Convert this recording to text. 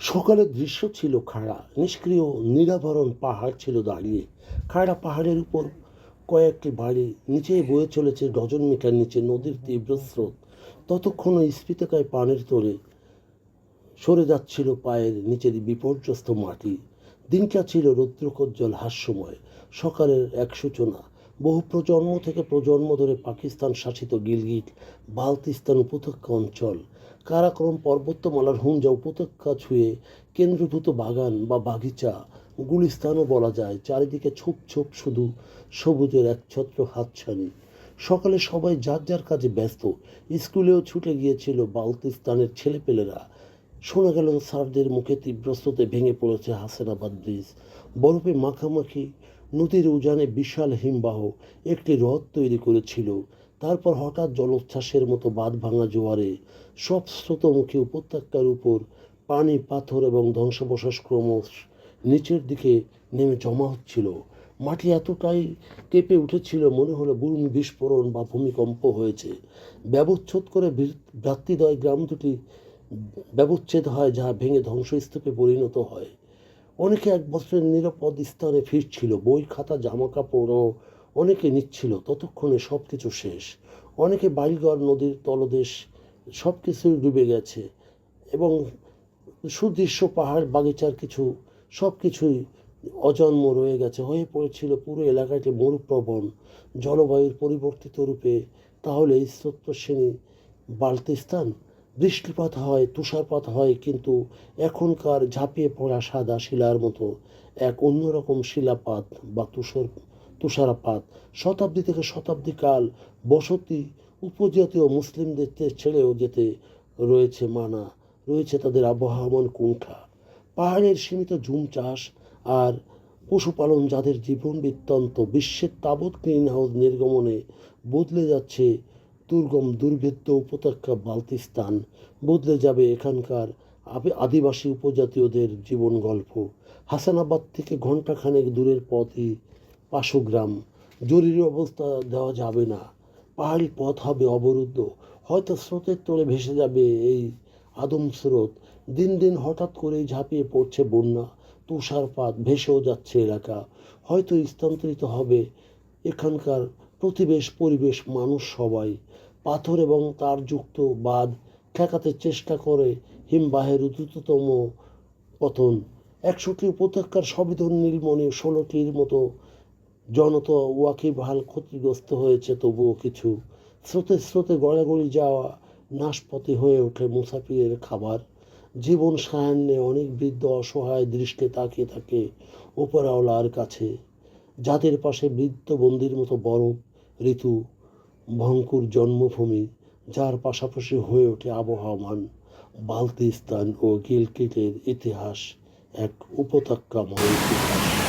সকালের দৃশ্য ছিল খাড়া, নিষ্ক্রিয়, নিরাভরণ পাহাড় ছিল দাঁড়িয়ে। খাড়া পাহাড়ের উপর কয়েকটি বাড়ি, নিচে বয়ে চলেছে ডজন মিটার নিচে নদীর তীব্র স্রোত। ততক্ষণ স্ফীতকায় পানের তোরে সরে যাচ্ছিল পায়ের নিচের বিপর্যস্ত মাটি। দিনটা ছিল রৌদ্রকজ্জ্বল হাস্যময়, সকালের এক সূচনা। বহু প্রজন্ম থেকে প্রজন্ম ধরে পাকিস্তান শাসিত গিলগিট, বালতিস্তান উপত্যকা অঞ্চল কারাক্রম পর্বতমালার হুঞ্জা উপত্যকা ছুঁয়ে কেন্দ্রভূত বাগান বা বাগিচা। গুলিস্তানও বলা যায়, চারিদিকে ছোপ ছোপ শুধু সবুজের এক একছত্র হাতছানি। সকালে সবাই যার যার কাজে ব্যস্ত। স্কুলেও ছুটে গিয়েছিল বালতিস্তানের ছেলেপেলেরা। শোনা গেল স্যারদের মুখে তীব্র স্রোতে ভেঙে পড়েছে হাসেনাবাদ ব্রিজ। বরফে মাখামাখি নদীর উজানে বিশাল হিমবাহ একটি হ্রদ তৈরি করেছিল। তারপর হঠাৎ জলোচ্ছ্বাসের মতো বাঁধ ভাঙা জোয়ারে সব স্রোতমুখী উপত্যকার উপর পানি, পাথর এবং ধ্বংসাবশেষ ক্রমশ নিচের দিকে নেমে জমা হচ্ছিল। মাটি এতটাই কেঁপে উঠেছিল, মনে হলো বুম বিস্ফোরণ বা ভূমিকম্প হয়েছে। ব্যবচ্ছেদ করে ভ্রাতৃদ্বয় গ্রাম দুটি ব্যবচ্ছেদ হয় যা ভেঙে ধ্বংসস্তূপে পরিণত হয়। অনেকে এক বছরের নিরাপদ স্থানে ফিরছিল, বই, খাতা জামা কাপড়ও অনেকে নিচ্ছিল, ততক্ষণে সব কিছু শেষ। অনেকে বাড়িঘর নদীর তলদেশ সব কিছুই ডুবে গেছে এবং সুদৃশ্য পাহাড় বাগিচার কিছু সব কিছুই অজন্ম রয়ে গেছে। হয়ে পড়েছিল পুরো এলাকাটি মরুপ্রবণ, জলবায়ুর পরিবর্তিত রূপে। তাহলে এই শ্রেণি বালতিস্তান বৃষ্টিপাত হয়, তুষারপাত হয়, কিন্তু এখনকার ঝাঁপিয়ে পড়া সাদা শিলার মতো এক অন্যরকম শিলাপাত বা তুষার তুষারপাত। শতাব্দী থেকে শতাব্দী কাল বসতি উপজাতীয় মুসলিমদের ছেড়েও যেতে রয়েছে মানা, রয়েছে তাদের আবহাওয়ামান কুণ্ঠা। পাহাড়ের সীমিত জুম চাষ আর পশুপালন যাদের জীবন বৃত্তান্ত, বিশ্বের তাবৎ গ্রিন হাউস নির্গমনে বদলে যাচ্ছে দুর্গম, দুর্ভেদ্য উপত্যকা বালতিস্তান, বদলে যাবে এখানকার আদিবাসী উপজাতীয়দের জীবন গল্প হাসানাবাদ থেকে ঘণ্টাখানেক দূরের পথই পাশগ্রাম জরুরি অবস্থা দেওয়া যাবে না। পাহাড়ি পথ হবে অবরুদ্ধ। হয়তো স্রোতের তোড়ে ভেসে যাবে এই আদম স্রোত। দিন দিন হঠাৎ করেই ঝাঁপিয়ে পড়ছে বন্যা। তুষারপাত, ভেসেও যাচ্ছে এলাকা। হয়তো স্থানান্তরিত হবে এখানকার প্রতিবেশ পরিবেশ মানুষ সবাই। পাথর এবং তারযুক্ত বাঁধ ঠেকাতে চেষ্টা করে হিমবাহের দ্রুততম পতন। একশোটি উপত্যকার সবিধন নীলমণি ষোলোটির মতো জনত ওয়াকিবহাল ক্ষতিগ্রস্ত হয়েছে, তবুও কিছু। স্রোতে স্রোতে গড়াগড়ি যাওয়া নাশপতি হয়ে ওঠে মুসাফিরের খাবার। জীবন সায়ান্নে অনেক বৃদ্ধ অসহায় দৃষ্টে তাকিয়ে থাকে ওপরাওলার কাছে। যাদের পাশে বৃদ্ধ বন্দির মতো বরফ ঋতু, ভঙ্কুর জন্মভূমি, যার পাশাপাশি হয়ে ওঠে আবহাওয়ামান বালতিস্তান ও গিলকিটের ইতিহাস, এক উপত্যকাময় ইতিহাস।